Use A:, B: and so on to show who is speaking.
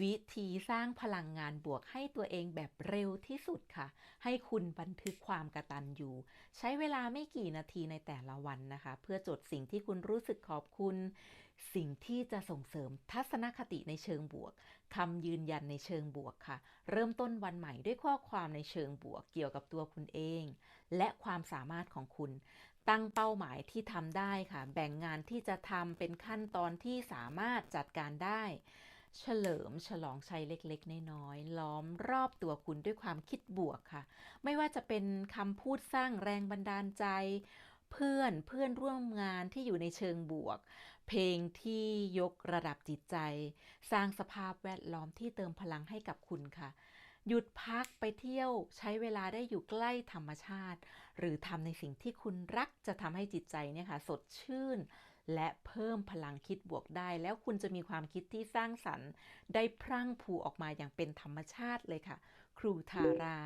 A: วิธีสร้างพลังงานบวกให้ตัวเองแบบเร็วที่สุดค่ะ ให้คุณบันทึกความกระตันอยู่ ใช้เวลาไม่กี่นาทีในแต่ละวันนะคะ เพื่อจดสิ่งที่คุณรู้สึกขอบคุณ สิ่งที่จะส่งเสริมทัศนคติในเชิงบวกคำยืนยันในเชิงบวกค่ะ เริ่มต้นวันใหม่ด้วยข้อความในเชิงบวกเกี่ยวกับตัวคุณเอง และความสามารถของคุณตั้งเป้าหมายที่ทำได้ค่ะ แบ่งงานที่จะทำเป็นขั้นตอนที่สามารถจัดการได้ เฉลิมฉลองชัยเล็กๆ น้อยๆ ล้อมรอบตัวคุณด้วยความคิดบวกค่ะ ไม่ว่าจะเป็นคำพูดสร้างแรงบันดาลใจ เพื่อนเพื่อนร่วมงานที่อยู่ในเชิงบวก เพลงที่ยกระดับจิตใจ สร้างสภาพแวดล้อมที่เติมพลังให้กับคุณค่ะหยุดพักไปเที่ยวใช้เวลาได้อยู่ใกล้ธรรมชาติ หรือทำในสิ่งที่คุณรักจะทำให้จิตใจเนี่ยค่ะ สดชื่น และเพิ่มพลังคิดบวกได้ แล้วคุณจะมีความคิดที่สร้างสรรค์ ได้พรั่งพูออกมาอย่างเป็นธรรมชาติเลยค่ะ ครูทารา